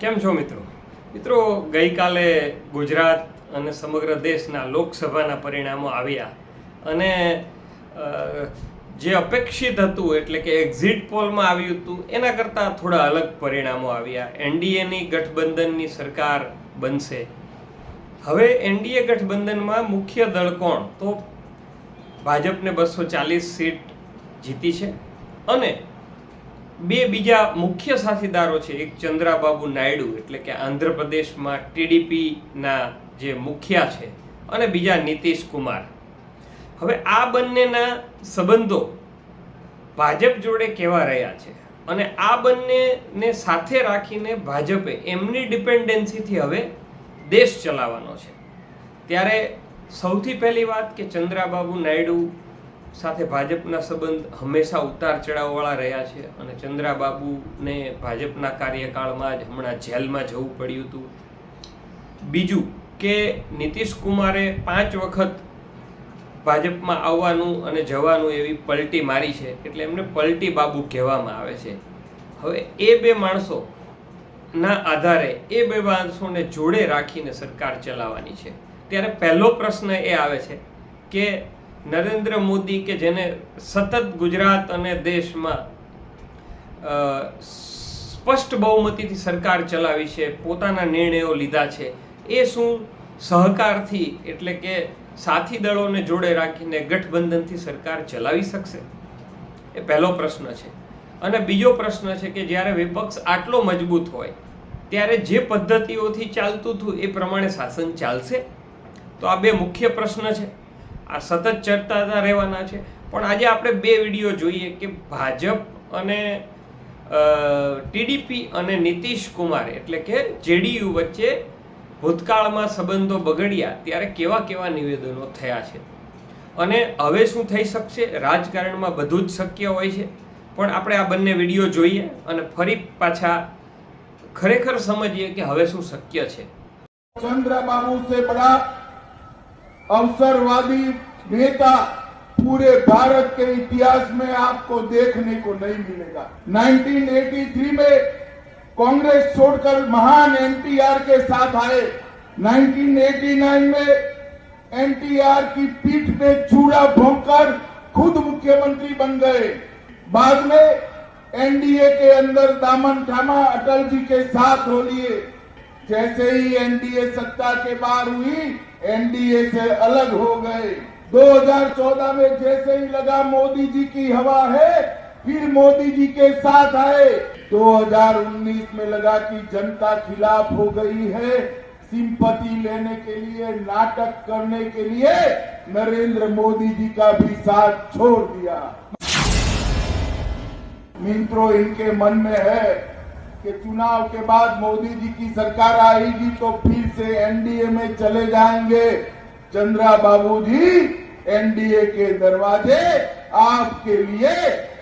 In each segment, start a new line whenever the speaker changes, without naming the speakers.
કેમ છો મિત્રો? મિત્રો, ગઈકાલે ગુજરાત અને સમગ્ર દેશના લોકસભાના પરિણામો આવ્યા અને જે અપેક્ષિત હતું એટલે કે એક્ઝિટ પોલમાં આવ્યું હતું, એના કરતાં થોડા અલગ પરિણામો આવ્યા. એનડીએની ગઠબંધનની સરકાર બનશે. હવે એનડીએ ગઠબંધનમાં મુખ્ય દળ કોણ? તો ભાજપને બસો ચાલીસ સીટ જીતી છે. અને બે બીજા મુખ્ય સાથીદારો છે, એક ચંદ્રાબાબુ નાયડુ, એટલે કે આંધ્રપ્રદેશમાં ટીડીપીના જે મુખ્ય છે, અને બીજા નીતિશ કુમાર. હવે આ બંનેના સંબંધો ભાજપ જોડે કેવા રહ્યા છે? અને આ બંનેને સાથે રાખીને ભાજપે એમની ડિપેન્ડન્સીથી હવે દેશ ચલાવવાનો છે. ત્યારે સૌથી પહેલી વાત કે ચંદ્રાબાબુ નાયડુ સાથે ભાજપના સંબંધ હંમેશા ઉતાર ચઢાવવાળા રહ્યા છે અને ચંદ્રાબાબુને ભાજપના કાર્યકાળમાં જ હમણાં જેલમાં જવું પડ્યું હતું. બીજું કે નીતિશ કુમારે પાંચ વખત ભાજપમાં આવવાનું અને જવાનું એવી પલટી મારી છે એટલે એમને પલટી બાબુ કહેવામાં આવે છે. હવે એ બે માણસો ના આધારે એ બે માણસોને જોડે રાખીને સરકાર ચલાવવાની છે. ત્યારે પહેલો પ્રશ્ન એ આવે છે કે નરેન્દ્ર મોદી કે જેને સતત ગુજરાત અને દેશમાં સ્પષ્ટ બહુમતીથી સરકાર ચલાવી છે, પોતાના નિર્ણયો લીધા છે, એ શું સહકારથી એટલે કે સાથી દળોને જોડે રાખીને ગઠબંધનથી સરકાર ચલાવી શકશે? એ પહેલો પ્રશ્ન છે. અને બીજો પ્રશ્ન છે કે જ્યારે વિપક્ષ આટલો મજબૂત હોય, ત્યારે જે પદ્ધતિઓથી ચાલતું હતું એ પ્રમાણે શાસન ચાલશે? તો આ બે મુખ્ય પ્રશ્ન છે. આ સતત ચર્ચાતા રહેવાના છે. પણ આજે આપણે બે વીડિયો જોઈએ કે ભાજપ અને ટીડીપી અને નીતિશ કુમાર, એટલે કે જેડીયુ વચ્ચે ભૂતકાળમાં સંબંધો બગડ્યા, ત્યારે કેવા કેવા નિવેદનો થયા છે? અને હવે શું થઈ શકશે? રાજકારણમાં બધું જ શક્ય હોય છે. પણ આપણે આ બંને વીડિયો જોઈએ અને ફરી પાછા ખરેખર સમજીએ કે હવે શું શક્ય છે.
ચંદ્રબાબુ સે બડા अवसरवादी नेता पूरे भारत के इतिहास में आपको देखने को नहीं मिलेगा। 1983 में कांग्रेस छोड़कर महान एनटीआर के साथ आए। 1989 में एनटीआर की पीठ पे चूड़ा भोंककर खुद मुख्यमंत्री बन गए। बाद में एनडीए के अंदर दामन थामा अटल जी के साथ हो लिए। जैसे ही एनडीए सत्ता के बाहर हुई, एनडीए से अलग हो गए। 2014 में जैसे ही लगा मोदी जी की हवा है, फिर मोदी जी के साथ आए। 2019 में लगा कि जनता खिलाफ हो गई है, सिंपति लेने के लिए, नाटक करने के लिए नरेंद्र मोदी जी का भी साथ छोड़ दिया। मित्रों, इनके मन में है कि चुनाव के बाद मोदी जी की सरकार आएगी तो फिर से एनडीए में चले जाएँगे। चंद्रा बाबू जी एनडीए के दरवाजे आपके लिए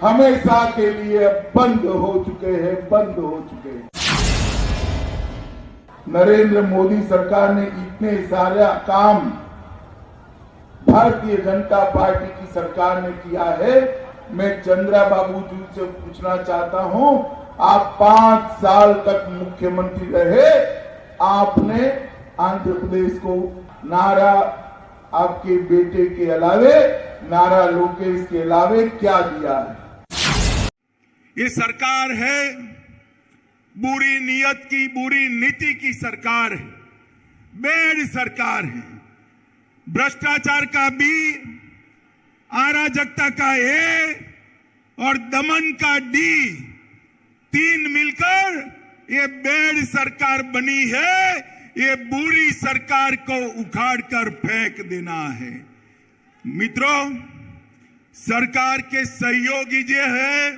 हमेशा के लिए बंद हो चुके हैं, बंद हो चुके हैं। नरेंद्र मोदी सरकार ने इतने सारे काम भारतीय जनता पार्टी की सरकार ने किया है। मैं चंद्रा बाबू जी से पूछना चाहता हूँ आप पाँच साल तक मुख्यमंत्री रहे, आपने आंध्र प्रदेश को नारा आपके बेटे के अलावे, नारा लोकेश के अलावे क्या दिया है?
ये सरकार है, बुरी नीयत की, बुरी नीति की सरकार है, बेड सरकार है। भ्रष्टाचार का बी अराजकता का ए और दमन का डी। तीन मिलकर ये बेड सरकार बनी है, ये बुरी सरकार को उखाड़ कर फेंक देना है। मित्रों, सरकार के सहयोगी जो है,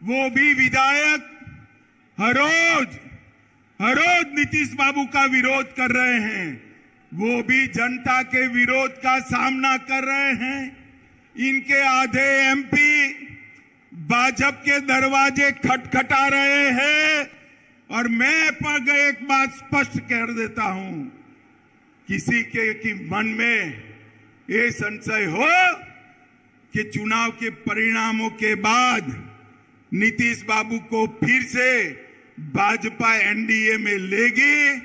वो भी विधायक हर रोज हर रोज नीतीश बाबू का विरोध कर रहे हैं। वो भी जनता के विरोध का सामना कर रहे हैं। इनके आधे एमपी भाजपा के दरवाजे खटखटा रहे हैं। और मैं पर एक बात स्पष्ट कह देता हूँ। किसी के, की मन में ये संशय हो कि चुनाव के परिणामों के बाद नीतीश बाबू को फिर से
भाजपा एनडीए में लेगी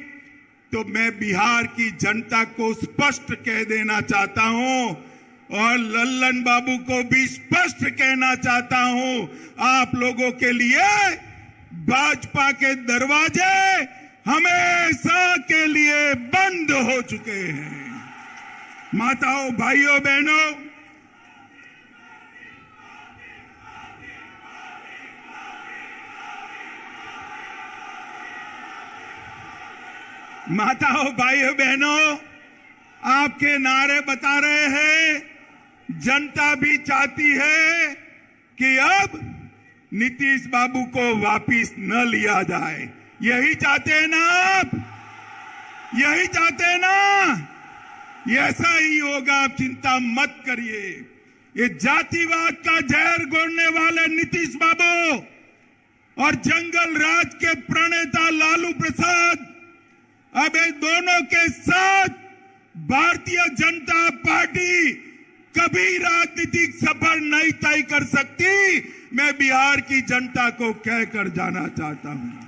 तो मैं बिहार की जनता को स्पष्ट कह देना चाहता हूँ और लल्लन बाबू को भी स्पष्ट कहना चाहता हूँ, आप लोगों के लिए भाजपा के दरवाजे हमेशा के लिए बंद हो चुके हैं। माताओं, भाइयों, बहनों, माताओं, भाइयों, बहनों, आपके नारे बता रहे हैं जनता भी चाहती है कि अब नीतीश बाबू को वापिस न लिया जाए। यही चाहते हैं ना आप? यही चाहते हैं ना? ऐसा ही होगा, आप चिंता मत करिए। ये जातिवाद का जहर गोड़ने वाले नीतीश बाबू और जंगल राज के प्रणेता लालू प्रसाद, अब इन दोनों के साथ भारतीय जनता पार्टी कभी राजनीतिक सफ़र नहीं तय कर सकती। मैं बिहार की जनता को कहकर जाना चाहता हूँ।